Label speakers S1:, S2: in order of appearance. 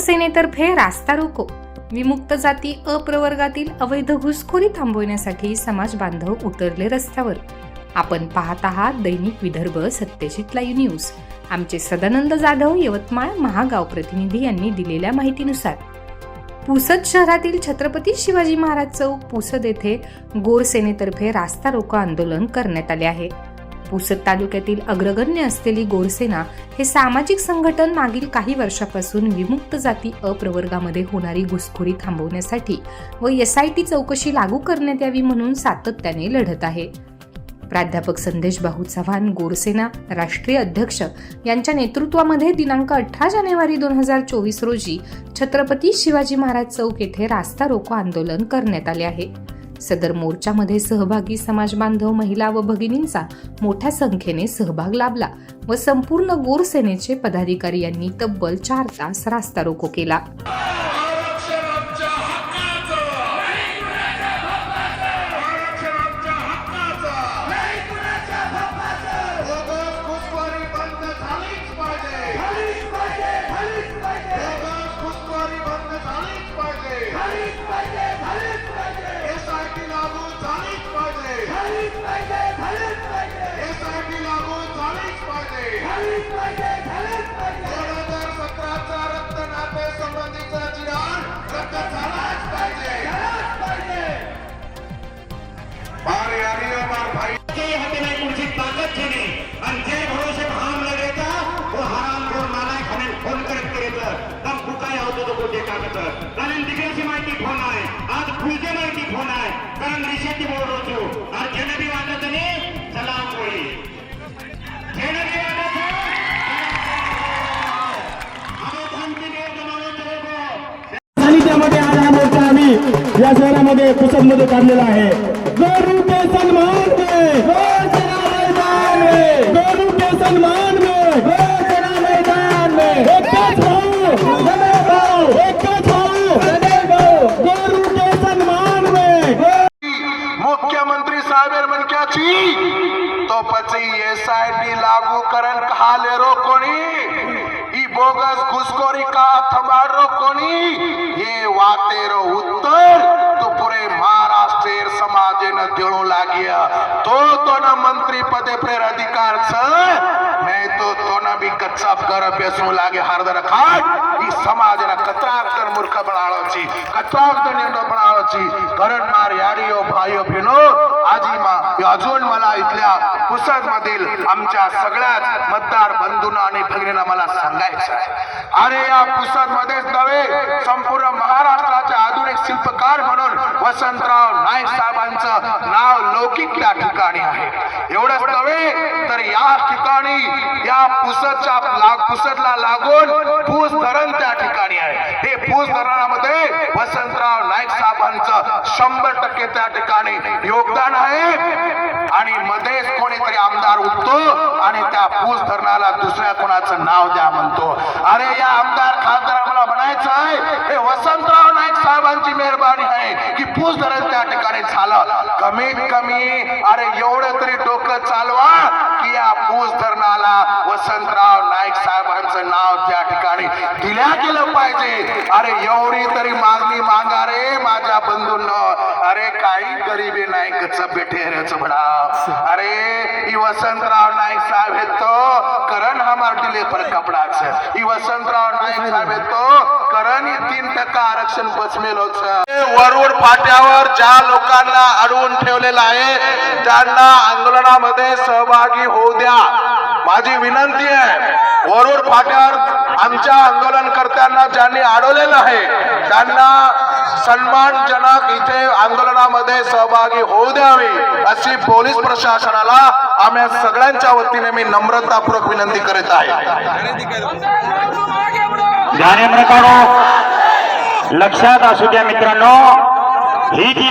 S1: शिवसेनेतर्फे सेनेतर्फे रास्ता रोको. विमुक्त जाती अप्रवर्गातील अवैध घुसखोरी थांबवण्यासाठी समाज बांधव उतरले रस्त्यावर. आपण पाहत आहात दैनिक विदर्भ सत्यजित लाईव्ह न्यूज. आमचे सदानंद जाधव यवतमाळ महागाव प्रतिनिधी यांनी दिलेल्या माहितीनुसार. पुसद शहरातील छत्रपती शिवाजी महाराज चौक पुसद येथे गोर सेनेतर्फे रास्ता रोको आंदोलन करण्यात आले आहे. पुसद तालुक्यातील अग्रगण्य असलेली गोरसेना हे सामाजिक संघटन मागील काही वर्षापासून विमुक्त जाती अप्रवर्गामध्ये होणारी घुसखोरी थांबवण्यासाठी व एस आय टी चौकशी लागू करण्यात यावी म्हणून सातत्याने लढत आहे. प्राध्यापक संदेश भाऊ चव्हाण गोरसेना राष्ट्रीय अध्यक्ष यांच्या नेतृत्वामध्ये दिनांक अठरा जानेवारी दोन हजार चोवीस रोजी छत्रपती शिवाजी महाराज चौक येथे रास्ता रोको आंदोलन करण्यात आले आहे. सदर मोर्चामध्ये सहभागी समाज बांधव महिला व भगिनींचा मोठ्या संख्येने सहभाग लाभला व संपूर्ण गोरसेनेचे पदाधिकारी यांनी तब्बल चार तास रास्ता रोको केला.
S2: पाहिजे
S3: या शहरामध्ये पुसदमध्ये काढलेला आहे. गौरव के सन्मान में घोषणा मैदान में सन्मान में घोषणा
S2: तो लागू करन कहाले रो कोणी? ई बोगस घुसखोरी का थमाडो कोणी? ये वातेरो उत्तर ઉપર તો પૂરે મહારાષ્ટ્ર સમાજે ધીણો લાગ્યા. તો તોના મંત્રી પદે પ્રેર અધિકાર છે. નહીં તો તોના બી કચ્છા કર બેસવું લાગે હારદર ખાટ ઈ સમાજના કતરાકર મૂર્ખ બનાળો છે. કતરાકર નિર્ણય બનાળો છે. કરણ માર યારીઓ ભાઈઓ, બહેનો आजी मा अजून मला इथल्या पुसद मधील आमच्या सगळ्याच मतदार बंधूंना आणि भगिनींना मला सांगायचं आहे. अरे या पुसद मध्येच नव्हे संपूर्ण महाराष्ट्राचे आधुनिक शिल्पकार म्हणून वसंतराव नाईक साहेबांचं नाव लौकिक त्या ठिकाणी आहे. एवढंच नव्हे तर या ठिकाणी या पुसदच्या लाग पुसदला लागून पूस धरण त्या ठिकाणी आहे. हे पूस धरणामध्ये वसंतराव नाईक साहेब साहेबांचं शंभर टक्के त्या ठिकाणी योगदान आहे. आणि मध्येच कोणीतरी आमदार उठतो आणि त्या पूस धरणाला दुसऱ्या कोणाचं नाव द्या म्हणतो. अरे या आमदार खासदार आम्हाला म्हणायचं आहे हे वसंतराव नाईक साहेबांची मेहरबानी आहे की पूस धरण त्या ठिकाणी झालं. कमीत कमी अरे एवढं तरी डोकं चालवा की या पूस धरणाला वसंतराव नाईक साहेबांचं नाव त्या ठिकाणी दिल्या गेलं पाहिजे. अरे एवढी तरी मागणी मागा रे माझ्या बंधूंना. अरे काही गरिबी नाही कच बेठेऱ्याच म्हणा अरे ही वसंतराव नाईक साहेब येतो करण हमार दिले पर कपडाच. ही वसंतराव नाईक साहेब येतो करण तीन टक्का आरक्षण बसमेलोच. वरुड फाट्यावर ज्या लोकांना अडवून ठेवलेलं आहे त्यांना आंदोलनामध्ये सहभागी होऊ द्या. माझी विनंती आहे वरुड फाट्यावर आमच्या आंदोलनकर्त्यांना ज्यांनी अडवलेलं आहे त्यांना सन्मानजनक इथे आंदोलनामध्ये सहभागी होऊ द्यावी अशी पोलीस प्रशासनाला आम्ही सगळ्यांच्या वतीने मी नम्रतापूर्वक विनंती करीत आहे.
S4: लक्षात असू द्या मित्रांनो ही जी